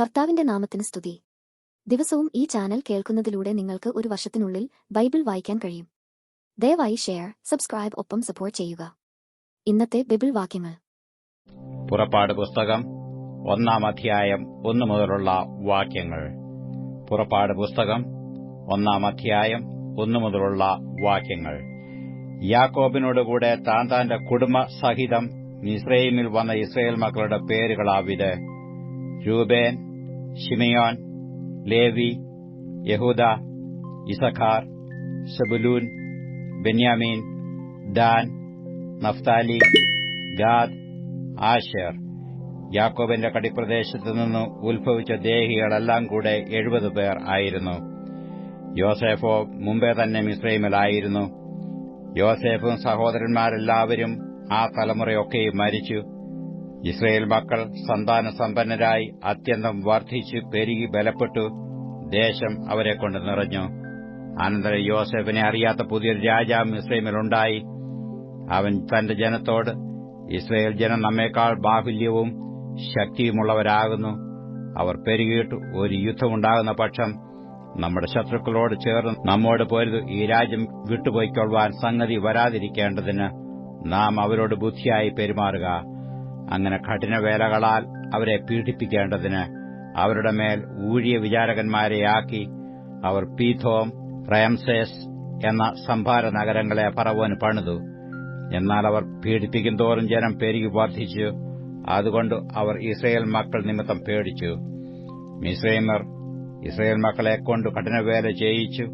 കർത്താവിന്റെ നാമത്തിന് സ്തുതി. ദിവസവും ഈ ചാനൽ കേൾക്കുന്നതിലൂടെ നിങ്ങൾക്ക് ഒരു വർഷത്തിനുള്ളിൽ ബൈബിൾ വായിക്കാൻ കഴിയും. ദയവായി ഷെയർ സബ്സ്ക്രൈബ് ഒപ്പം സപ്പോർട്ട് ചെയ്യുക. ഇന്നത്തെ ബൈബിൾ വാക്യങ്ങൾ. പുറപ്പാട് പുസ്തകം ഒന്നാം അധ്യായം ഒന്നു മുതലുള്ള വാക്യങ്ങൾ. പുറപ്പാട് പുസ്തകം ഒന്നാം അധ്യായം ഒന്നു മുതലുള്ള വാക്യങ്ങൾ. യാക്കോബിനോടുകൂടെ താൻ താന്റെ കുടുംബ സഹിതം മിസ്രൈമിൽ വന്ന ഇസ്രയേൽ മക്കളുടെ പേരുകളാവിത്. രൂബേൻ ഷിമിയോൻ ലേവി യഹൂദ Issachar Zebulun Benjamin Dan Naphtali Gad Asher യാക്കോബിന്റെ കടിപ്രദേശത്തു നിന്ന് ഉത്ഭവിച്ച ദേഹികളെല്ലാം കൂടെ എഴുപത് പേർ ആയിരുന്നു. യോസേഫോ മുമ്പേ തന്നെ മിസ്രൈമിലായിരുന്നു യോസേഫും സഹോദരന്മാരെല്ലാവരും ആ തലമുറയൊക്കെയും മരിച്ചു. ഇസ്രയേൽ മക്കൾ സന്താന സമ്പന്നരായി അത്യന്തം വർദ്ധിച്ചു പെരുകി ബലപ്പെട്ടു. ദേശം അവരെ കൊണ്ട് നിറഞ്ഞു. അനന്തരം യോസഫിനെ അറിയാത്ത പുതിയൊരു രാജാവ് മിസ്രൈമിലുണ്ടായി അവൻ തന്റെ ജനത്തോട് ഇസ്രയേൽ ജനം നമ്മേക്കാൾ ബാഹുല്യവും ശക്തിയുമുള്ളവരാകുന്നു. അവർ പെരുകിയിട്ട് ഒരു യുദ്ധമുണ്ടാകുന്ന പക്ഷം നമ്മുടെ ശത്രുക്കളോട് ചേർന്ന് നമ്മോട് പോരുത്. ഈ രാജ്യം വിട്ടുപോയിക്കൊള്ളുവാൻ സംഗതി വരാതിരിക്കേണ്ടതിന് നാം അവരോട് ബുദ്ധിയായി പെരുമാറുക. അങ്ങനെ കഠിനവേലകളാൽ അവരെ പീഡിപ്പിക്കേണ്ടതിന് അവരുടെ മേൽ ഊഴിയ വിചാരകന്മാരെയാക്കി അവർ പീഥോം റയംസേസ് എന്ന സംഭാര നഗരങ്ങളെ പറവോന് പണിതു. എന്നാൽ അവർ പീഡിപ്പിക്കും തോറും ജനം പെരുകി വർദ്ധിച്ചു. അതുകൊണ്ട് അവർ ഇസ്രയേൽ മക്കൾ നിമിത്തം പേടിച്ചു. മിസ്രൈമർ ഇസ്രയേൽ മക്കളെ കൊണ്ട് കഠിനവേല ചെയ്യിച്ചു.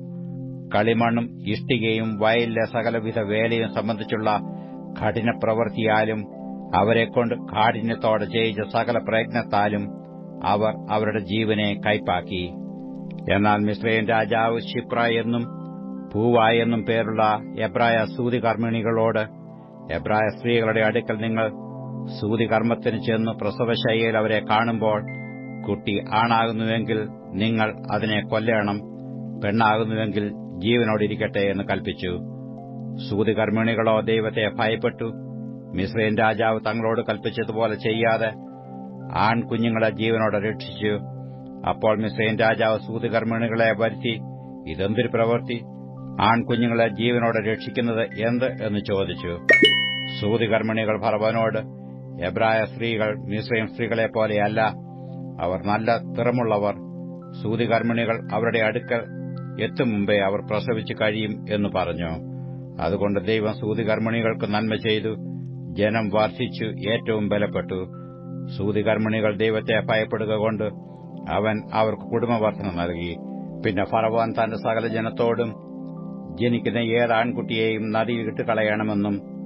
കളിമണ്ണും ഇഷ്ടികയും വയലിലെ സകലവിധ വേലയും സംബന്ധിച്ചുള്ള കഠിന പ്രവൃത്തിയാലും അവരെക്കൊണ്ട് കാഠിന്യത്തോടെ ചെയ്യിച്ച സകല പ്രയത്നത്താലും അവർ അവരുടെ ജീവനെ കൈപ്പാക്കി. എന്നാൽ മിശ്രയൻ രാജാവ് ക്ഷിപ്ര എന്നും പൂവ എന്നും പേരുള്ള എബ്രായ സൂതികർമ്മിണികളോട് എബ്രായ സ്ത്രീകളുടെ അടുക്കൽ നിങ്ങൾ സൂതികർമ്മത്തിന് ചെന്ന് പ്രസവശയ്യയിൽ അവരെ കാണുമ്പോൾ കുട്ടി ആണാകുന്നുവെങ്കിൽ നിങ്ങൾ അതിനെ കൊല്ലണം പെണ്ണാകുന്നുവെങ്കിൽ ജീവനോടിരിക്കട്ടെ എന്ന് കൽപ്പിച്ചു. സൂതികർമ്മിണികളോ ദൈവത്തെ ഭയപ്പെട്ടു. മിസ്രൈൻ രാജാവ് തങ്ങളോട് കൽപ്പിച്ചതുപോലെ ചെയ്യാതെ ആൺകുഞ്ഞുങ്ങളെ ജീവനോടെ രക്ഷിച്ചു. അപ്പോൾ മിസ്രൈൻ രാജാവ് സൂതികർമ്മിണികളെ വരുത്തി ഇതെന്തൊരു പ്രവൃത്തി? ആൺകുഞ്ഞുങ്ങളെ ജീവനോടെ രക്ഷിക്കുന്നത് എന്ത്? എന്ന് ചോദിച്ചു. സൂതികർമ്മിണികൾ ഭർവനോട് എബ്രായ സ്ത്രീകൾ മിസ്രൈം സ്ത്രീകളെ പോലെയല്ല. അവർ നല്ല തിറമുള്ളവർ. സൂതികർമ്മിണികൾ അവരുടെ അടുക്കൽ എത്തും മുമ്പേ അവർ പ്രസവിച്ചു കഴിയും എന്ന് പറഞ്ഞു. അതുകൊണ്ട് ദൈവം സൂതികർമ്മിണികൾക്ക് നന്മ ചെയ്തു. ജനം വർദ്ധിച്ചു ഏറ്റവും ബലപ്പെട്ടു. സൂതികർമ്മിണികൾ ദൈവത്തെ ഭയപ്പെടുക കൊണ്ട് അവൻ അവർക്ക് കുടുംബവർദ്ധന നൽകി. പിന്നെ ഫറവാൻ തന്റെ സകല ജനത്തോടും ജനിക്കുന്ന ഏത് ആൺകുട്ടിയെയും നദിയിൽ ഇട്ട് കളയണമെന്നും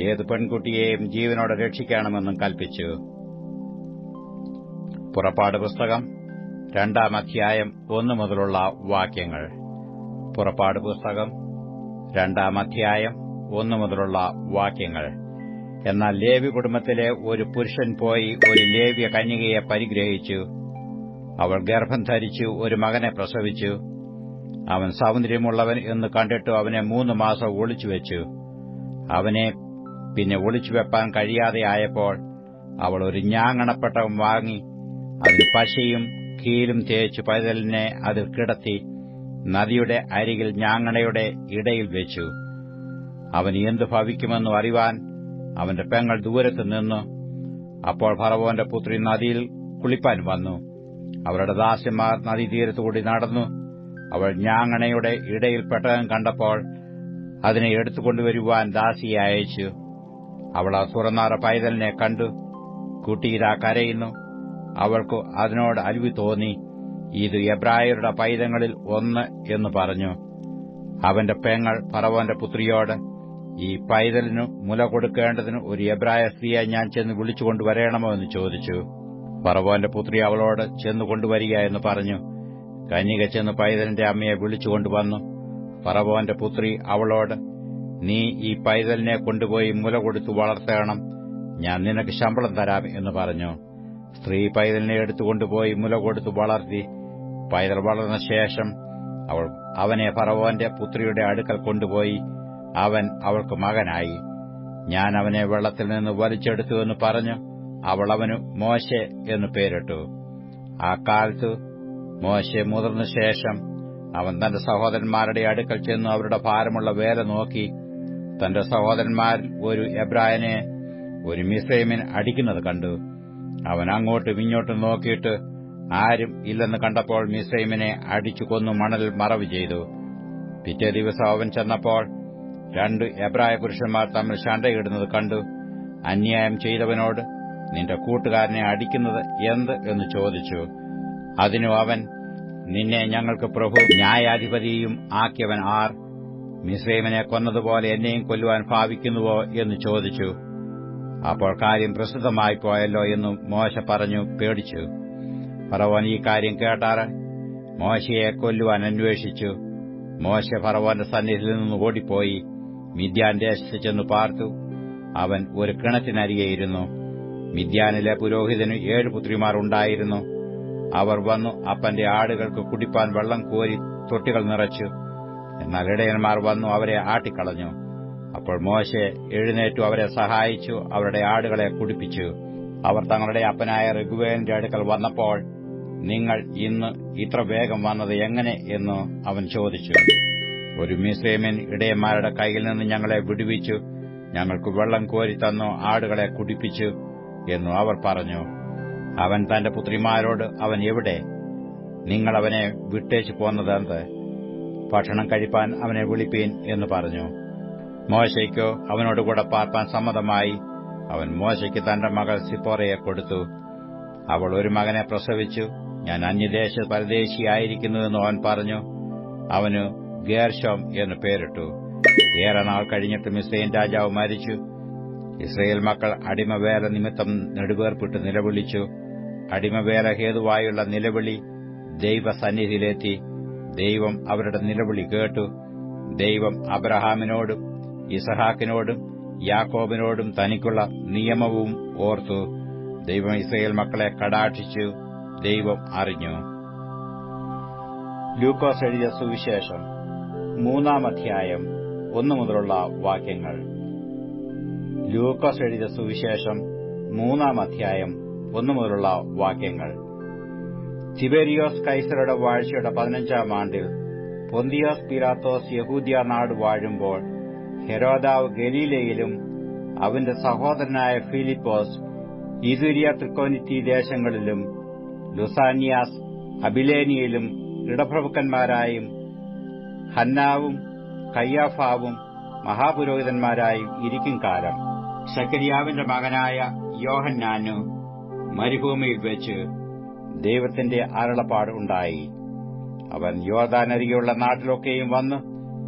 ഏത് പെൺകുട്ടിയെയും ജീവനോടെ രക്ഷിക്കണമെന്നും കൽപ്പിച്ചു. പുറപ്പാട് പുസ്തകം രണ്ടാം അധ്യായം ഒന്നു മുതലുള്ള വാക്യങ്ങൾ. പുറപ്പാട് പുസ്തകം രണ്ടാം അധ്യായം ഒന്നു മുതലുള്ള വാക്യങ്ങൾ. എന്നാൽ ലേവി കുടുംബത്തിലെ ഒരു പുരുഷൻ പോയി ഒരു ലേവ്യ കന്യകയെ പരിഗ്രഹിച്ചു. അവൾ ഗർഭം ധരിച്ചു ഒരു മകനെ പ്രസവിച്ചു. അവൻ സൗന്ദര്യമുള്ളവൻ എന്ന് കണ്ടിട്ടു അവനെ മൂന്ന് മാസം ഒളിച്ചുവെച്ചു അവനെ പിന്നെ ഒളിച്ചുവെപ്പാൻ കഴിയാതെയായപ്പോൾ അവൾ ഒരു ഞാങ്ങണപ്പെട്ടവൻ വാങ്ങി അതിന് പശയും കീലും തേച്ചു പൈതലിനെ അത് കിടത്തി നദിയുടെ അരികിൽ ഞാങ്ങണയുടെ ഇടയിൽ വെച്ചു. അവന് എന്തു ഭവിക്കുമെന്നു അറിവാൻ അവന്റെ പെങ്ങൾ ദൂരത്ത് നിന്നു. അപ്പോൾ ഫറവോന്റെ പുത്രി നദിയിൽ കുളിപ്പാൻ വന്നു. അവരുടെ ദാസ്യന്മാർ നദീതീരത്തുകൂടി നടന്നു. അവൾ ഞാങ്ങണയുടെ ഇടയിൽ പെട്ടകം കണ്ടപ്പോൾ അതിനെ എടുത്തുകൊണ്ടുവരുവാൻ ദാസിയെ അയച്ചു. അവൾ ആ തുറന്നാറ പൈതലിനെ കണ്ടു. കുട്ടിയിതാ കരയുന്നു. അവൾക്ക് അതിനോട് അരുവി തോന്നി. ഇത് എബ്രായരുടെ പൈതങ്ങളിൽ ഒന്ന് എന്ന് പറഞ്ഞു. അവന്റെ പെങ്ങൾ ഫറവോന്റെ പുത്രിയോട് ഈ പൈതലിനു മുല കൊടുക്കേണ്ടതിന് ഒരു എബ്രായ സ്ത്രീയെ ഞാൻ ചെന്ന് വിളിച്ചുകൊണ്ടുവരണമോ എന്ന് ചോദിച്ചു. പറവോന്റെ പുത്രി അവളോട് ചെന്നു കൊണ്ടുവരിക എന്ന് പറഞ്ഞു. കന്യക ചെന്ന് പൈതലിന്റെ അമ്മയെ വിളിച്ചുകൊണ്ടുവന്നു പറവോന്റെ പുത്രി അവളോട് നീ ഈ പൈതലിനെ കൊണ്ടുപോയി മുല കൊടുത്തു വളർത്തണം. ഞാൻ നിനക്ക് ശമ്പളം തരാം എന്ന് പറഞ്ഞു. സ്ത്രീ പൈതലിനെ എടുത്തുകൊണ്ടുപോയി മുല കൊടുത്തു വളർത്തി. പൈതൽ വളർന്ന ശേഷം അവൾ അവനെ ഫറവോന്റെ പുത്രിയുടെ അടുക്കൽ കൊണ്ടുപോയി. അവൻ അവൾക്ക് മകനായി. ഞാൻ അവനെ വെള്ളത്തിൽ നിന്ന് വലിച്ചെടുത്തു എന്ന് പറഞ്ഞു. അവൾ അവന് മോശെ എന്ന് പേരിട്ടു. ആ കാലത്ത് മോശെ മുതിർന്ന ശേഷം അവൻ തന്റെ സഹോദരന്മാരുടെ അടുക്കൽ ചെന്ന് അവരുടെ ഭാരമുള്ള വേല നോക്കി. തന്റെ സഹോദരന്മാരിൽ ഒരു എബ്രായനെ ഒരു മിസ്രൈമിൻ അടിക്കുന്നത് കണ്ടു. അവൻ അങ്ങോട്ടും ഇങ്ങോട്ടും നോക്കിയിട്ട് ആരും ഇല്ലെന്ന് കണ്ടപ്പോൾ മിസ്രൈമിനെ അടിച്ചു കൊന്നു മണലിൽ മറവ് ചെയ്തു. പിറ്റേ ദിവസം അവൻ ചെന്നപ്പോൾ രണ്ട് എബ്രായ പുരുഷന്മാർ തമ്മിൽ ശണ്ടയിടുന്നത് കണ്ടു. അന്യായം ചെയ്തവനോട് നിന്റെ കൂട്ടുകാരനെ അടിക്കുന്നത് എന്ത്? എന്ന് ചോദിച്ചു. അതിനു അവൻ നിന്നെ ഞങ്ങൾക്ക് പ്രഭു ന്യായാധിപതിയും ആക്കിയവൻ ആർ? മിസ്രൈമിനെ കൊന്നതുപോലെ എന്നെയും കൊല്ലുവാൻ ഭാവിക്കുന്നുവോ? എന്ന് ചോദിച്ചു. അപ്പോൾ കാര്യം പ്രസിദ്ധമായി പോയല്ലോ എന്ന് മോശ പറഞ്ഞു പേടിച്ചു. ഫറവോൻ ഈ കാര്യം കേട്ടാറ്? മോശയെ കൊല്ലുവാൻ അന്വേഷിച്ചു. മോശ ഫറവോന്റെ സന്നിധിയിൽ നിന്ന് ഓടിപ്പോയി. മിദ്യാൻ ദേശത്ത് ചെന്നു പാർത്തു. അവൻ ഒരു കിണറ്റിനരികെയിരുന്നു മിദ്യാനിലെ പുരോഹിതന് ഏഴ് പുത്രിമാർ ഉണ്ടായിരുന്നു. അവർ വന്നു അപ്പന്റെ ആടുകൾക്ക് കുടിപ്പാൻ വെള്ളം കോരി തൊട്ടികൾ നിറച്ചു. എന്നാൽ ഇടയന്മാർ വന്നു അവരെ ആട്ടിക്കളഞ്ഞു. അപ്പോൾ മോശെ എഴുന്നേറ്റു അവരെ സഹായിച്ചു അവരുടെ ആടുകളെ കുടിപ്പിച്ചു. അവർ തങ്ങളുടെ അപ്പനായ രഘുവേന്റെ അടുക്കൽ വന്നപ്പോൾ നിങ്ങൾ ഇന്ന് ഇത്ര വേഗം വന്നത് എങ്ങനെ? എന്ന് അവൻ ചോദിച്ചു. ഒരു മിസ്രൈമൻ ഇടയന്മാരുടെ കയ്യിൽ നിന്ന് ഞങ്ങളെ വിടുവിച്ചു. ഞങ്ങൾക്ക് വെള്ളം കോരി തന്നു ആടുകളെ കുടിപ്പിച്ചു എന്നു അവർ പറഞ്ഞു. അവൻ തന്റെ പുത്രിമാരോട് അവൻ എവിടെ? നിങ്ങൾ അവനെ വിട്ടേച്ചു പോന്നതെന്ത് ഭക്ഷണം കഴിപ്പാൻ അവനെ വിളിപ്പീൻ എന്ന് പറഞ്ഞു. മോശയ്ക്കോ അവനോടുകൂടെ പാർപ്പാൻ സമ്മതമായി. അവൻ മോശയ്ക്ക് തന്റെ മകൾ സിപ്പോറയെ കൊടുത്തു. അവൾ ഒരു മകനെ പ്രസവിച്ചു. ഞാൻ അന്യദേശ പരദേശിയായിരിക്കുന്നുവെന്ന് അവൻ പറഞ്ഞു. അവന് ഗേർഷോം എന്ന് പേരിട്ടു. ഏറെ നാൾ കഴിഞ്ഞിട്ട് മിസ്രൈൻ രാജാവ് മരിച്ചു. ഇസ്രയേൽ മക്കൾ അടിമവേല നിമിത്തം നെടുവേർപ്പിട്ട് നിലവിളിച്ചു. അടിമവേല ഹേതുവായുള്ള നിലവിളി ദൈവസന്നിധിയിലെത്തി. ദൈവം അവരുടെ നിലവിളി കേട്ടു. ദൈവം അബ്രഹാമിനോടും ഇസഹാക്കിനോടും യാക്കോബിനോടും തനിക്കുള്ള നിയമവും ഓർത്തു. ദൈവം ഇസ്രയേൽ മക്കളെ കടാക്ഷിച്ചു. ദൈവം അറിഞ്ഞു. ലൂക്കോസ് എഴുതിയ സുവിശേഷം. മൂന്നാം അധ്യായം ഒന്നു മുതലുള്ള വാക്യങ്ങൾ. ലൂക്കോസ് എഴുതിയ സുവിശേഷം മൂന്നാം അധ്യായം ഒന്നു മുതലുള്ള വാക്യങ്ങൾ. തിബേരിയോസ് കൈസറുടെ വാഴ്ചയുടെ പതിനഞ്ചാം ആണ്ടിൽ പൊന്തിയോസ് പിലാത്തോസ് യഹൂദിയ നാട് വാഴുമ്പോൾ ഹെരോദാവ് ഗലീലയിലും അവന്റെ സഹോദരനായ ഫിലിപ്പോസ് ഇതുരിയ ത്രികോനിത്തി ദേശങ്ങളിലും ലുസാനിയാസ് അബിലേനിയിലും ഇടപ്രഭുക്കന്മാരായും ഹന്നാവും കയ്യാഫാവും മഹാപുരോഹിതന്മാരായും ഇരിക്കും കാലം. സക്കരിയാവിന്റെ മകനായ യോഹന്നാനു മരുഭൂമിയിൽ വെച്ച് ദൈവത്തിന്റെ അരുളപ്പാട് ഉണ്ടായി. അവൻ യോർദാനരികെയുള്ള നാട്ടിലൊക്കെയും വന്ന്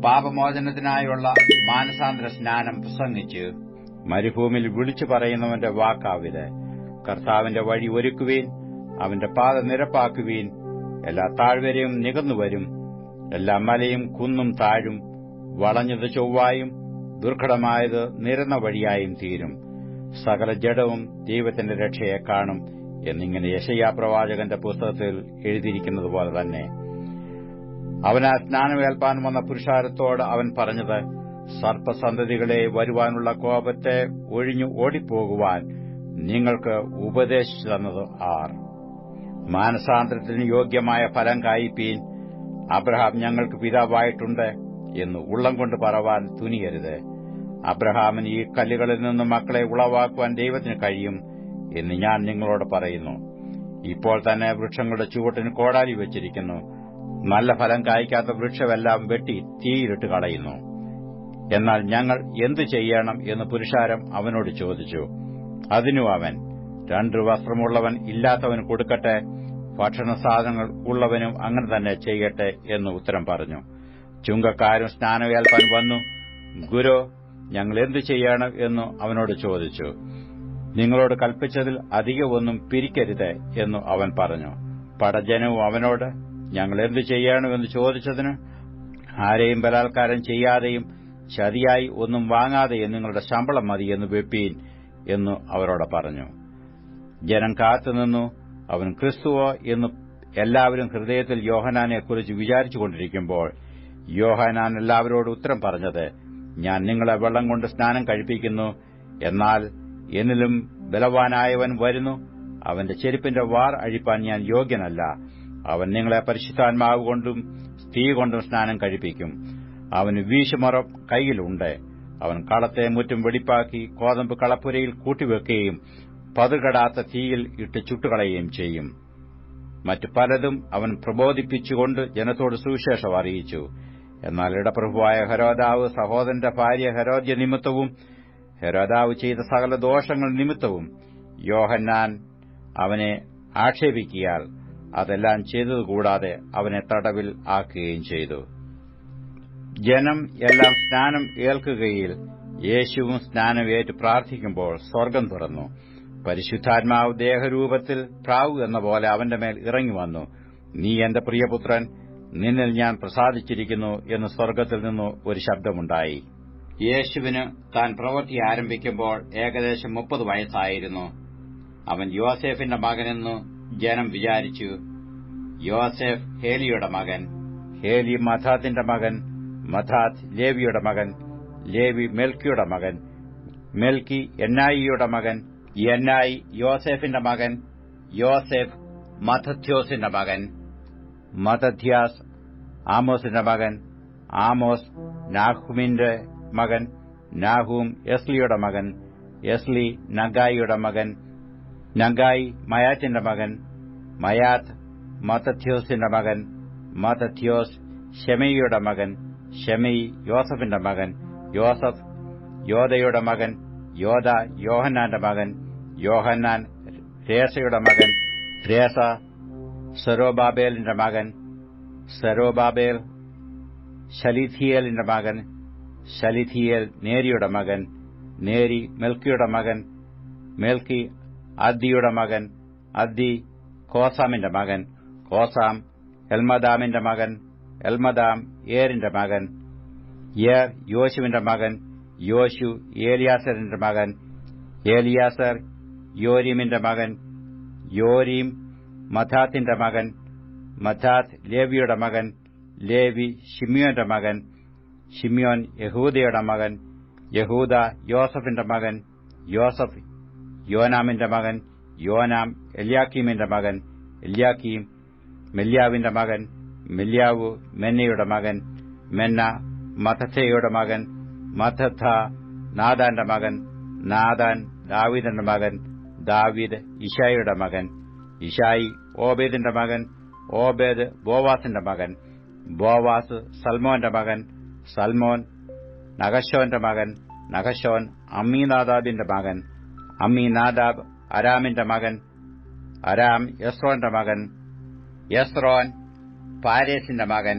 പാപമോചനത്തിനായുള്ള മാനസാന്തര സ്നാനം പ്രസംഗിച്ച് മരുഭൂമിയിൽ വിളിച്ചു പറയുന്നവന്റെ വാക്കാവിത് കർത്താവിന്റെ വഴി ഒരുക്കുവീൻ അവന്റെ പാത നിരപ്പാക്കുവീൻ എല്ലാ താഴ്വരയും നികന്നുവരും എല്ലാ മലയും കുന്നും താഴും വളഞ്ഞത് ചൊവ്വായും ദുർഘടമായത് നിരന്ന വഴിയായും തീരും. സകല ജഡവും ദൈവത്തിന്റെ രക്ഷയെ കാണും എന്നിങ്ങനെ യശയാ പ്രവാചകന്റെ പുസ്തകത്തിൽ എഴുതിയിരിക്കുന്നതുപോലെ തന്നെ. അവന് സ്നാനമേൽപ്പാൻ വന്ന പുരുഷാരത്തോട് അവൻ പറഞ്ഞത് സർപ്പസന്തതികളെ വരുവാനുള്ള കോപത്തെ ഒഴിഞ്ഞു ഓടിപ്പോകുവാൻ നിങ്ങൾക്ക് ഉപദേശിച്ചു തന്നത് ആർ. മാനസാന്തരത്തിന് യോഗ്യമായ ഫലം കായിപ്പീൻ അബ്രഹാം ഞങ്ങൾക്ക് പിതാവായിട്ടുണ്ട് എന്ന് ഉള്ളം കൊണ്ട് പറവാൻ തുനിയരുത്. അബ്രഹാമിന് ഈ കല്ലുകളിൽ നിന്ന് മക്കളെ ഉളവാക്കുവാൻ ദൈവത്തിന് കഴിയും എന്ന് ഞാൻ നിങ്ങളോട് പറയുന്നു. ഇപ്പോൾ തന്നെ വൃക്ഷങ്ങളുടെ ചുവട്ടിന് കോടാലി വെച്ചിരിക്കുന്നു. നല്ല ഫലം കായ്ക്കാത്ത വൃക്ഷമെല്ലാം വെട്ടി തീയിലിട്ട് കളയുന്നു. എന്നാൽ ഞങ്ങൾ എന്തു ചെയ്യണം എന്ന് പുരുഷാരം അവനോട് ചോദിച്ചു. അതിനു അവൻ രണ്ടു വസ്ത്രമുള്ളവൻ ഇല്ലാത്തവന് കൊടുക്കട്ടെ ഭക്ഷണ സാധനങ്ങൾ ഉള്ളവനും അങ്ങനെ തന്നെ ചെയ്യട്ടെ എന്ന് ഉത്തരം പറഞ്ഞു. ചുങ്കക്കാരും സ്നാനമേൽപ്പാൻ വന്നു. ഗുരു ഞങ്ങൾ എന്തു ചെയ്യണം എന്നു അവനോട് ചോദിച്ചു. നിങ്ങളോട് കൽപ്പിച്ചതിൽ അധികമൊന്നും പിരിക്കരുത് എന്നു അവൻ പറഞ്ഞു. പടജനവും അവനോട് ഞങ്ങൾ എന്തു ചെയ്യണമെന്ന് ചോദിച്ചതിന് ആരെയും ബലാത്കാരം ചെയ്യാതെയും ചതിയായി ഒന്നും വാങ്ങാതെയും നിങ്ങളുടെ ശമ്പളം മതി എന്ന് വെപ്പീൻ എന്നു അവരോട് പറഞ്ഞു. ജനം കാത്തുനിന്നു. അവൻ ക്രിസ്തുവോ എന്ന് എല്ലാവരും ഹൃദയത്തിൽ യോഹനാനെക്കുറിച്ച് വിചാരിച്ചുകൊണ്ടിരിക്കുമ്പോൾ യോഹനാൻ എല്ലാവരോട് ഉത്തരം പറഞ്ഞത് ഞാൻ നിങ്ങളെ വെള്ളം കൊണ്ട് സ്നാനം കഴിപ്പിക്കുന്നു. എന്നാൽ എന്നിലും ബലവാനായവൻ വരുന്നു. അവന്റെ ചെരുപ്പിന്റെ വാർ അഴിപ്പാൻ ഞാൻ യോഗ്യനല്ല. അവൻ നിങ്ങളെ പരിശുദ്ധാത്മാവ് കൊണ്ടും സ്ത്രീ കൊണ്ടും സ്നാനം കഴിപ്പിക്കും. അവന് വീശുമറ കൈയിലുണ്ട് അവൻ കളത്തെ മുറ്റും വെടിപ്പാക്കി കോതമ്പ് കളപ്പുരയിൽ കൂട്ടിവെക്കുകയും പതുകടാത്ത തീയിൽ ഇട്ട് ചുട്ടുകളയുകയും ചെയ്യും. മറ്റു പലതും അവൻ പ്രബോധിപ്പിച്ചുകൊണ്ട് ജനത്തോട് സുവിശേഷം അറിയിച്ചു. എന്നാൽ ഇടപ്രഭുവായ ഹരോദാവ് സഹോദരന്റെ ഭാര്യ ഹരോദ്യ നിമിത്തവും ഹരോദാവ് ചെയ്ത സകല ദോഷങ്ങൾ നിമിത്തവും യോഹന്നാൻ അവനെ ആക്ഷേപിക്കിയാൽ അതെല്ലാം ചെയ്തതുകൂടാതെ അവനെ തടവിൽ ആക്കുകയും ചെയ്തു. ജനം എല്ലാം സ്നാനം ഏൽക്കുകയിൽ യേശുവും സ്നാനം ഏറ്റു പ്രാർത്ഥിക്കുമ്പോൾ സ്വർഗം തുറന്നു. പരിശുദ്ധാത്മാവ് ദേഹരൂപത്തിൽ പ്രാവു എന്ന പോലെ അവന്റെ മേൽ ഇറങ്ങി വന്നു. നീ എന്റെ പ്രിയപുത്രൻ നിന്നിൽ ഞാൻ പ്രസാദിച്ചിരിക്കുന്നു എന്ന് സ്വർഗത്തിൽ നിന്ന് ഒരു ശബ്ദമുണ്ടായി. യേശുവിന് താൻ പ്രവൃത്തി ആരംഭിക്കുമ്പോൾ ഏകദേശം മുപ്പത് വയസ്സായിരുന്നു. അവൻ യോസേഫിന്റെ മകനെന്നു ജനം വിചാരിച്ചു. യോസേഫ് ഹേലിയുടെ മകൻ ഹേലി മഥാത്തിന്റെ മകൻ മഥാത് ലേവിയുടെ മകൻ ലേവി മെൽക്കിയുടെ മകൻ മെൽക്കി എന്നായിയുടെ മകൻ എന്നായി യോസേഫിന്റെ മകൻ യോസെഫ് മതധ്യോസിന്റെ മകൻ മതധ്യാസ് ആമോസിന്റെ മകൻ ആമോസ് നാഹുമിന്റെ മകൻ നാഹൂം എസ്ലിയുടെ മകൻ എസ്ലി നഗായിയുടെ മകൻ നഗായി മയാത്തിന്റെ മകൻ മയാത് മതധ്യോസിന്റെ മകൻ മതധ്യോസ് ഷെമയുടെ മകൻ ഷെമി യോസഫിന്റെ മകൻ യോസഫ് യോധയുടെ മകൻ യോധ യോഹന്നാന്റെ മകൻ യോഹന്നാൻ രേസയുടെ മകൻ രേസ സെറോബാബേലിന്റെ മകൻ സെറോബാബേൽ ശലിഥിയേലിന്റെ മകൻ ശലിഥിയേൽ നേരിയുടെ മകൻ നേരി മെൽക്കിയുടെ മകൻ മെൽക്കി അദ്ദിയുടെ മകൻ അദ്ദി കോസാമിന്റെ മകൻ കോസാം എൽമദാമിന്റെ മകൻ എൽമദാം ഏരിന്റെ മകൻ ഏർ യോശുവിന്റെ മകൻ യോശു ഏലിയാസറിന്റെ മകൻ ഏലിയാസർ യോരീമിന്റെ മകൻ യോരീം മഥാത്തിന്റെ മകൻ മഥാത്ത് ലേവിയുടെ മകൻ ലേവി ഷിമിയോന്റെ മകൻ ഷിമിയോൻ യഹൂദയുടെ മകൻ യഹൂദ യോസഫിന്റെ മകൻ യോസഫ് യോനാമിന്റെ മകൻ യോനാം എല്യാക്കീമിന്റെ മകൻ എല്യാക്കീം മെല്യാവിന്റെ മകൻ മെല്യാവു മെന്നയുടെ മകൻ മെന്ന മഥയുടെ മകൻ മഥ നാദാന്റെ മകൻ നാദാൻ ദാവിദന്റെ മകൻ ദാവീദ് ഇഷായിയുടെ മകൻ ഇഷായി ഓബേദിന്റെ മകൻ ഓബേദ് ബോവാസിന്റെ മകൻ ബോവാസ് സൽമോന്റെ മകൻ സൽമോൻ നഗശോന്റെ മകൻ നഗശോൻ അമ്മീനാദാബിന്റെ മകൻ അമ്മീനാദാബ് അരാമിന്റെ മകൻ അരാം യസ്രോന്റെ മകൻ യസ്രോൻ പാരേസിന്റെ മകൻ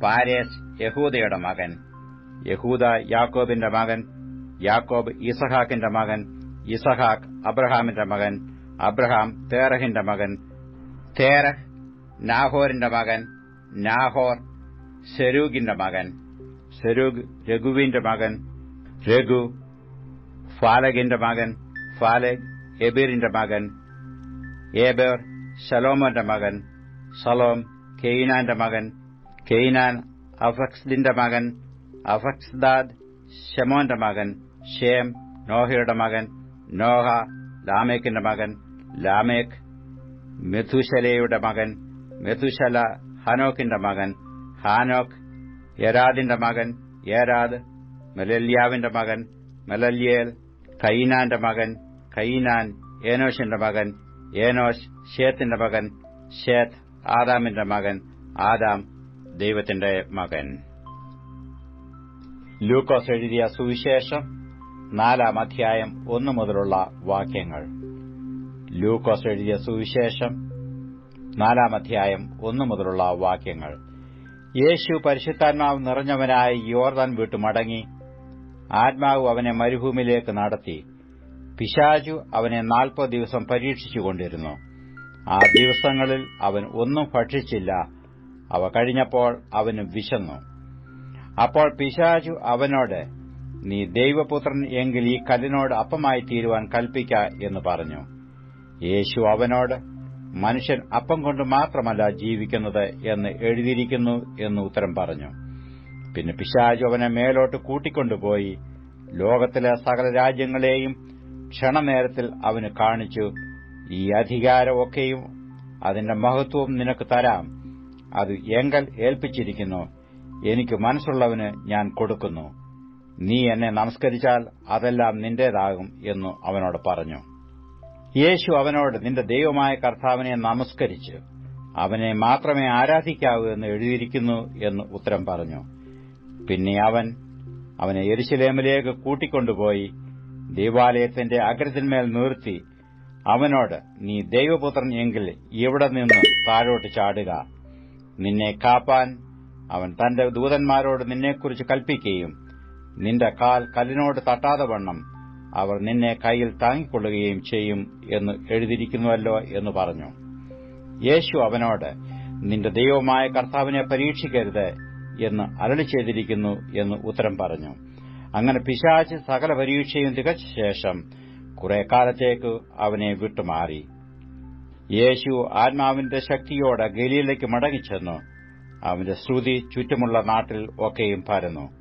പാരേസ് യഹൂദയുടെ മകൻ യഹൂദ യാക്കോബിന്റെ മകൻ യാക്കോബ് ഇസഹാക്കിന്റെ മകൻ ഇസഹാക്ക് അബ്രഹാമിന്റെ മകൻ അബ്രഹാം തേറഹിന്റെ മകൻ തേറഹ് നാഹോറിന്റെ മകൻ നാഹോർ സെരൂഗിന്റെ മകൻ സെരൂഗ് രഘുവിന്റെ മകൻ രഘു ഫാലഗിന്റെ മകൻ ഫാലഗ് എബീറിന്റെ മകൻ ഏബേർ ശലോമോന്റെ മകൻ സലോം കെയ്നാന്റെ മകൻ കെയ്നാൻ അഫക്സ്ദിന്റെ മകൻ അഫക്സ്ദാദ് ഷെമോന്റെ മകൻ ഷേം നോഹയുടെ മകൻ നോഹ ലാമേക്കിന്റെ മകൻ ലാമേക്ക് മെഥുശലയുടെ മകൻ മെഥുശല ഹനോക്കിന്റെ മകൻ ഹാനോക്ക് യരാദിന്റെ മകൻ യരാദ് മെലല്യാവിന്റെ മകൻ മെലല്യേൽ കൈനാന്റെ മകൻ കൈനാൻ ഏനോഷിന്റെ മകൻ ഏനോഷ് ഷേത്തിന്റെ മകൻ ഷേത്ത് ആദാമിന്റെ മകൻ ആദാം ദൈവത്തിന്റെ മകൻ. ലൂക്കോസ് എഴുതിയ സുവിശേഷം നാലാം അധ്യായം ഒന്നു മുതലുള്ള വാക്യങ്ങൾ. ലൂക്കോസ് എഴുതിയ സുവിശേഷം നാലാം അധ്യായം ഒന്നു മുതലുള്ള വാക്യങ്ങൾ. യേശു പരിശുദ്ധാത്മാവ് നിറഞ്ഞവനായി യോർദാൻ വിട്ടു മടങ്ങി. ആത്മാവ് അവനെ മരുഭൂമിയിലേക്ക് നടത്തി. പിശാചു അവനെ നാൽപ്പത് ദിവസം പരീക്ഷിച്ചുകൊണ്ടിരുന്നു. ആ ദിവസങ്ങളിൽ അവൻ ഒന്നും ഭക്ഷിച്ചില്ല. അവ കഴിഞ്ഞപ്പോൾ അവന് വിശന്നു. അപ്പോൾ പിശാചു അവനോട് നീ ദൈവപുത്രൻ എങ്കിൽ ഈ കല്ലിനോട് അപ്പമായി തീരുവാൻ കൽപ്പിക്ക എന്ന് പറഞ്ഞു. യേശു അവനോട് മനുഷ്യൻ അപ്പം കൊണ്ട് മാത്രമല്ല ജീവിക്കുന്നത് എന്ന് എഴുതിയിരിക്കുന്നു എന്ന് ഉത്തരം പറഞ്ഞു. പിന്നെ പിശാജു അവനെ മേലോട്ട് കൂട്ടിക്കൊണ്ടുപോയി. ലോകത്തിലെ സകല രാജ്യങ്ങളെയും ക്ഷണനേരത്തിൽ അവന് കാണിച്ചു. ഈ അധികാരമൊക്കെയും അതിന്റെ മഹത്വവും നിനക്ക് തരാം. അത് എങ്കൽ ഏൽപ്പിച്ചിരിക്കുന്നു. എനിക്ക് മനസ്സുള്ളവന് ഞാൻ കൊടുക്കുന്നു. നീ എന്നെ നമസ്കരിച്ചാൽ അതെല്ലാം നിന്റേതാകും എന്നു അവനോട് പറഞ്ഞു. യേശു അവനോട് നിന്റെ ദൈവമായ കർത്താവിനെ നമസ്കരിച്ച് അവനെ മാത്രമേ ആരാധിക്കാവൂ എന്ന് എഴുതിയിരിക്കുന്നു എന്ന് ഉത്തരം പറഞ്ഞു. പിന്നെ അവൻ അവനെ എരിശിലേമിലേക്ക് കൂട്ടിക്കൊണ്ടുപോയി ദൈവാലയത്തിന്റെ അഗ്രത്തിന്മേൽ നിർത്തി അവനോട് നീ ദൈവപുത്രൻ എങ്കിൽ ഇവിടെ നിന്ന് താഴോട്ട് ചാടുക? നിന്നെ കാപ്പാൻ അവൻ തന്റെ ദൂതന്മാരോട് നിന്നെക്കുറിച്ച് കൽപ്പിക്കുകയും നിന്റെ കാൽ കല്ലിനോട് തട്ടാതെ വണ്ണം. അവർ നിന്നെ കയ്യിൽ താങ്ങിക്കൊള്ളുകയും ചെയ്യും എന്ന് എഴുതിയിരിക്കുന്നുവല്ലോ എന്ന് പറഞ്ഞു. യേശു അവനോട് നിന്റെ ദൈവമായ കർത്താവിനെ പരീക്ഷിക്കരുത് എന്ന് അരളി ചെയ്തിരിക്കുന്നു എന്ന് ഉത്തരം പറഞ്ഞു. അങ്ങനെ പിശാച്ച് സകല പരീക്ഷയും തികച്ച ശേഷം കുറെ കാലത്തേക്ക് അവനെ വിട്ടുമാറി. യേശു ആത്മാവിന്റെ ശക്തിയോടെ ഗലീലയ്ക്ക് മടങ്ങിച്ചെന്നു. അവന്റെ ശ്രുതി ചുറ്റുമുള്ള നാട്ടിൽ ഒക്കെയും പരന്നു.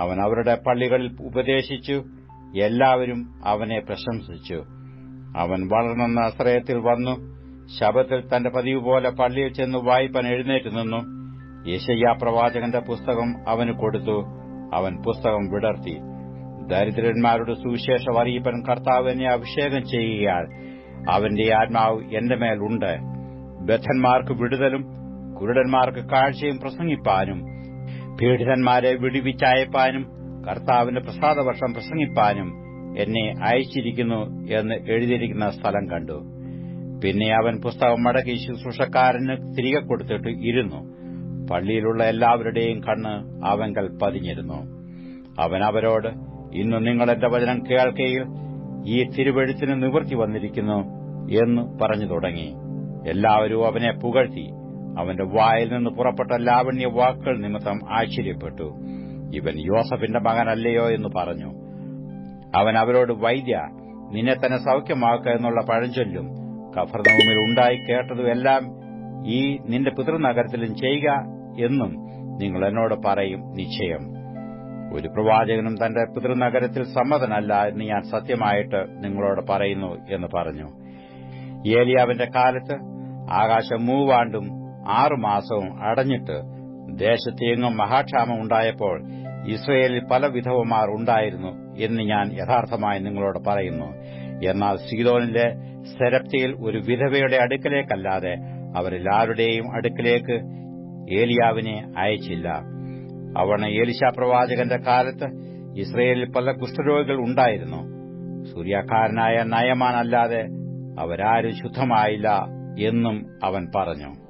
അവൻ അവരുടെ പള്ളികളിൽ ഉപദേശിച്ചു. എല്ലാവരും അവനെ പ്രശംസിച്ചു. അവൻ വളർന്ന നസ്രയത്തിൽ വന്നു. ശബത്തിൽ തന്റെ പതിവ് പോലെ പള്ളിയിൽ ചെന്ന് വായ്പൻ എഴുന്നേറ്റ് നിന്നു. യേശയ്യ പ്രവാചകന്റെ പുസ്തകം അവന് കൊടുത്തു. അവൻ പുസ്തകം വിടർത്തി. ദരിദ്രന്മാരുടെ സുവിശേഷം അറിയിപ്പൻ കർത്താവിനെ അഭിഷേകം ചെയ്യുകയാൽ അവന്റെ ആത്മാവ് എന്റെ മേലുണ്ട് ബദ്ധന്മാർക്ക് വിടുതലും കുരുടന്മാർക്ക് കാഴ്ചയും പ്രസംഗിപ്പാനും പീഡിതന്മാരെ വിടിവിച്ചയപ്പാനും കർത്താവിന്റെ പ്രസാദവർഷം പ്രസംഗിപ്പാനും എന്നെ അയച്ചിരിക്കുന്നു എന്ന് എഴുതിയിരിക്കുന്ന സ്ഥലം കണ്ടു. പിന്നെ അവൻ പുസ്തകം മടക്കി ശുശ്രൂഷക്കാരന് തിരികെ കൊടുത്തിട്ട് ഇരുന്നു. പള്ളിയിലുള്ള എല്ലാവരുടെയും കണ്ണ് അവങ്കൽ പതിഞ്ഞിരുന്നു. അവൻ അവരോട് ഇന്ന് നിങ്ങൾ എന്റെ വചനം കേൾക്കയിൽ ഈ തിരുവഴുത്തിന് നിവൃത്തി വന്നിരിക്കുന്നു എന്ന് പറഞ്ഞു തുടങ്ങി. എല്ലാവരും അവനെ പുകഴ്ത്തി. അവന്റെ വായിൽ നിന്ന് പുറപ്പെട്ട ലാവണ്യ വാക്കുകൾ നിമിത്തം ആശ്ചര്യപ്പെട്ടു. ഇവൻ യോസഫിന്റെ മകനല്ലയോ എന്ന് പറഞ്ഞു. അവൻ അവരോട് വൈദ്യ നിന്നെ തന്നെ സൌഖ്യമാക്കുക എന്നുള്ള പഴഞ്ചൊല്ലും കഫർനവുമിൽ ഉണ്ടായി കേട്ടതുമെല്ലാം ഈ നിന്റെ പിതൃനഗരത്തിലും ചെയ്യുക എന്നും നിങ്ങൾ എന്നോട് പറയും നിശ്ചയം. ഒരു പ്രവാചകനും തന്റെ പിതൃനഗരത്തിൽ സമ്മതനല്ല എന്ന് ഞാൻ സത്യമായിട്ട് നിങ്ങളോട് പറയുന്നു എന്ന് പറഞ്ഞു. ഏലിയാവിന്റെ കാലത്ത് ആകാശം മൂവാണ്ടും ആറുമാസവും അടഞ്ഞിട്ട് ദേശത്തെങ്ങും മഹാക്ഷാമം ഉണ്ടായപ്പോൾ ഇസ്രയേലിൽ പല വിധവമാർ ഉണ്ടായിരുന്നു എന്ന് ഞാൻ യഥാർത്ഥമായി നിങ്ങളോട് പറയുന്നു. എന്നാൽ സീതോനിലെ സെരപ്തിയിൽ ഒരു വിധവയുടെ അടുക്കലേക്കല്ലാതെ അവരെല്ലാവരുടെയും അടുക്കലേക്ക് ഏലിയാവിനെ അയച്ചില്ല. അവണ് ഏലിശ പ്രവാചകന്റെ കാലത്ത് ഇസ്രയേലിൽ പല കുഷ്ഠരോഗികൾ ഉണ്ടായിരുന്നു. സൂര്യാക്കാരനായ നയമാനല്ലാതെ അവരാരും ശുദ്ധമായില്ല എന്നും അവൻ പറഞ്ഞു.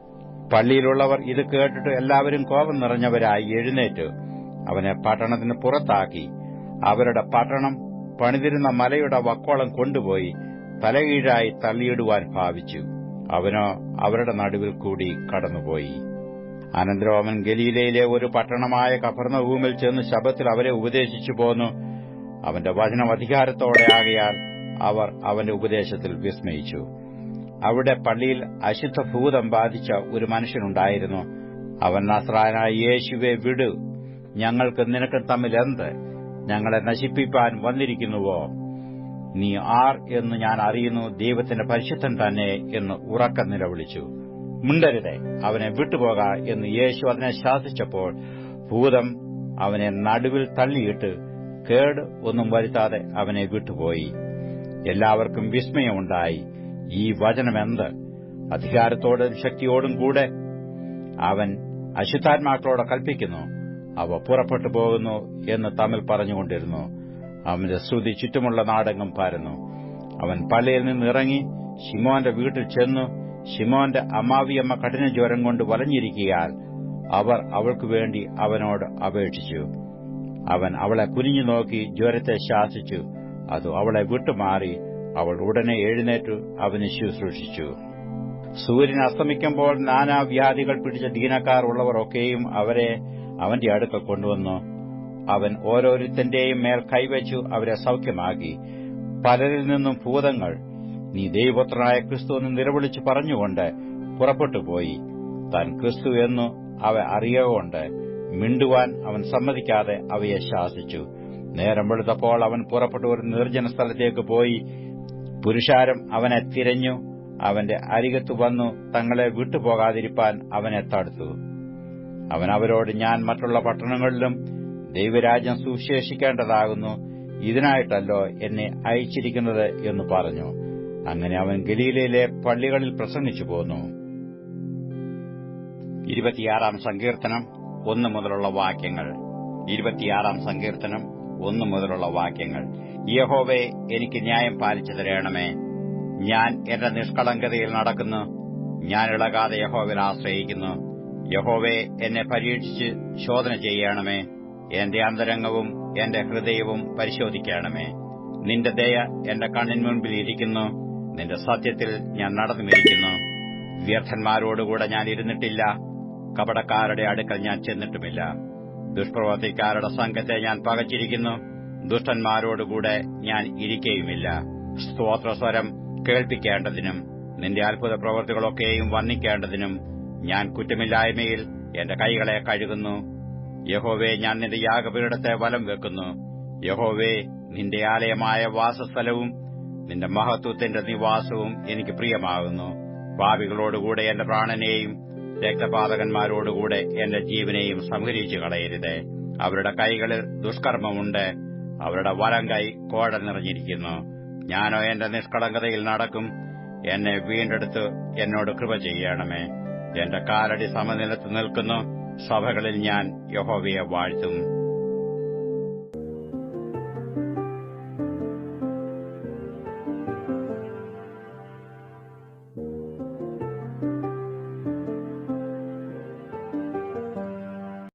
പള്ളിയിലുള്ളവർ ഇത് കേട്ടിട്ട് എല്ലാവരും കോപം നിറഞ്ഞവരായി എഴുന്നേറ്റ് അവനെ പട്ടണത്തിന് പുറത്താക്കി. അവരുടെ പട്ടണം പണിതിരുന്ന മലയുടെ വക്കോളം കൊണ്ടുപോയി തലകീഴായി തള്ളിയിടുവാൻ ഭാവിച്ചു. അവനോ അവരുടെ നടുവിൽ കൂടി കടന്നുപോയി. അനന്തരം ഗലീലയിലെ ഒരു പട്ടണമായ കഫർണഭൂമിൽ ചെന്ന് ശബത്തിൽ അവരെ ഉപദേശിച്ചു പോന്നു. അവന്റെ വചനം അധികാരത്തോടെ ആകയാൽ അവർ അവന്റെ ഉപദേശത്തിൽ വിസ്മയിച്ചു. അവിടെ പള്ളിയിൽ അശുദ്ധ ഭൂതം ബാധിച്ച ഒരു മനുഷ്യനുണ്ടായിരുന്നു. അവൻ നസ്രാനായ യേശുവെ വിടു. ഞങ്ങൾക്ക് നിനക്ക് തമ്മിൽ എന്ത്? ഞങ്ങളെ നശിപ്പിപ്പാൻ വന്നിരിക്കുന്നുവോ? നീ ആർ എന്ന് ഞാൻ അറിയുന്നു ദൈവത്തിന്റെ പരിശുദ്ധൻ തന്നെ എന്ന് ഉറക്കം നിലവിളിച്ചു. മിണ്ടരുതേ അവനെ വിട്ടുപോക എന്ന് യേശു അതിനെ ശാസിച്ചപ്പോൾ ഭൂതം അവനെ നടുവിൽ തള്ളിയിട്ട് കേട് ഒന്നും വരുത്താതെ അവനെ വിട്ടുപോയി. എല്ലാവർക്കും വിസ്മയമുണ്ടായി. ഈ വചനമെന്ത്? അധികാരത്തോടും ശക്തിയോടും കൂടെ അവൻ അശുദ്ധാത്മാക്കളോട് കൽപ്പിക്കുന്നു. അവ പുറപ്പെട്ടു പോകുന്നു എന്ന് തമ്മിൽ പറഞ്ഞുകൊണ്ടിരുന്നു. അവന്റെ ശ്രുതി ചുറ്റുമുള്ള നാടെങ്ങും പാരുന്നു. അവൻ പള്ളിയിൽ നിന്നിറങ്ങി ഷിമോന്റെ വീട്ടിൽ ചെന്നു ഷിമോന്റെ അമ്മാവിയമ്മ കഠിന ജ്വരം കൊണ്ട് വലഞ്ഞിരിക്കയാൽ അവർ അവൾക്കു വേണ്ടി അവനോട് അപേക്ഷിച്ചു. അവൻ അവളെ കുനിഞ്ഞു നോക്കി ജ്വരത്തെ ശാസിച്ചു. അത് അവളെ വിട്ടുമാറി അവൾ ഉടനെ എഴുന്നേറ്റു അവന് ശുശ്രൂഷിച്ചു. സൂര്യൻ അസ്തമിക്കുമ്പോൾ നാനാവ്യാധികൾ പിടിച്ച ദീനക്കാർ ഉള്ളവരൊക്കെയും അവരെ അവന്റെ അടുക്ക കൊണ്ടുവന്നു. അവൻ ഓരോരുത്തന്റെയും മേൽ കൈവച്ചു അവരെ സൌഖ്യമാക്കി. പലരിൽ നിന്നും ഭൂതങ്ങൾ നീ ദൈവപുത്രനായ ക്രിസ്തു എന്ന് നിലവിളിച്ചു പറഞ്ഞുകൊണ്ട് പുറപ്പെട്ടുപോയി താൻ ക്രിസ്തു എന്നു അവ അറിയുകൊണ്ട് മിണ്ടുവാൻ അവൻ സമ്മതിക്കാതെ അവയെ ശാസിച്ചു. നേരം വെളുത്തപ്പോൾ അവൻ പുറപ്പെട്ടു ഒരു നിർജന സ്ഥലത്തേക്ക് പോയി. പുരുഷാരം അവനെ തിരഞ്ഞു അവന്റെ അരികത്തു വന്നു തങ്ങളെ വിട്ടുപോകാതിരിപ്പാൻ അവനെ തടുത്തു. അവൻ അവരോട് ഞാൻ മറ്റുള്ള പട്ടണങ്ങളിലും ദൈവരാജ്യം സുവിശേഷിക്കേണ്ടതാകുന്നു ഇതിനായിട്ടല്ലോ എന്നെ അയച്ചിരിക്കുന്നത് എന്ന് പറഞ്ഞു. അങ്ങനെ അവൻ ഗലീലയിലെ പള്ളികളിൽ പ്രസംഗിച്ചു പോന്നു. ഇരുപത്തിയാറാം സങ്കീർത്തനം ഒന്ന് മുതലുള്ള വാക്യങ്ങൾ. ഇരുപത്തിയാറാം സങ്കീർത്തനം ഒന്ന് മുതലുള്ള വാക്യങ്ങൾ. യഹോവേ എനിക്ക് ന്യായം പാലിച്ചു തരണമേ. ഞാൻ എന്റെ നിഷ്കളങ്കതയിൽ നടക്കുന്നു. ഞാൻ ഇളകാതെ യഹോവിൽ ആശ്രയിക്കുന്നു. യഹോവേ എന്നെ പരീക്ഷിച്ച് ശോധന ചെയ്യണമേ. എന്റെ അന്തരംഗവും എന്റെ ഹൃദയവും പരിശോധിക്കണമേ. നിന്റെ ദയ എന്റെ കണ്ണിൻ മുൻപിൽ ഇരിക്കുന്നു. നിന്റെ സത്യത്തിൽ ഞാൻ നടന്നുമിരിക്കുന്നു. വ്യർത്ഥന്മാരോടുകൂടെ ഞാൻ ഇരുന്നിട്ടില്ല. കപടക്കാരുടെ അടുക്കൽ ഞാൻ ചെന്നിട്ടുമില്ല. ദുഷ്പ്രവർത്തിക്കാരുടെ സംഘത്തെ ഞാൻ പകച്ചിരിക്കുന്നു. ദുഷ്ടന്മാരോടുകൂടെ ഞാൻ ഇരിക്കുകയുമില്ല സ്തോത്രസ്വരം കേൾപ്പിക്കേണ്ടതിനും നിന്റെ അത്ഭുത പ്രവൃത്തികളൊക്കെയും വർണിക്കേണ്ടതിനും ഞാൻ കുറ്റമില്ലായ്മയിൽ എന്റെ കൈകളെ കഴുകുന്നു. യഹോവേ ഞാൻ നിന്റെ യാഗപീഠത്തെ വലം വെക്കുന്നു. യഹോവേ നിന്റെ ആലയമായ വാസസ്ഥലവും നിന്റെ മഹത്വത്തിന്റെ നിവാസവും എനിക്ക് പ്രിയമാകുന്നു. പാപികളോടുകൂടെ എന്റെ പ്രാണനെയും രക്തപാതകന്മാരോടുകൂടെ എന്റെ ജീവനെയും സംഹരിച്ചു കളയരുത് അവരുടെ കൈകളിൽ ദുഷ്കർമ്മമുണ്ട്. അവരുടെ വലം കൈ കോഴ നിറഞ്ഞിരിക്കുന്നു. ഞാനോ എന്റെ നിഷ്കളങ്കതയിൽ നടക്കും. എന്നെ വീണ്ടെടുത്ത് എന്നോട് കൃപ ചെയ്യണമേ. എന്റെ കാലടി സമനിലത്ത് നിൽക്കുന്നു. സഭകളിൽ ഞാൻ യഹോവയെ വാഴ്ത്തും.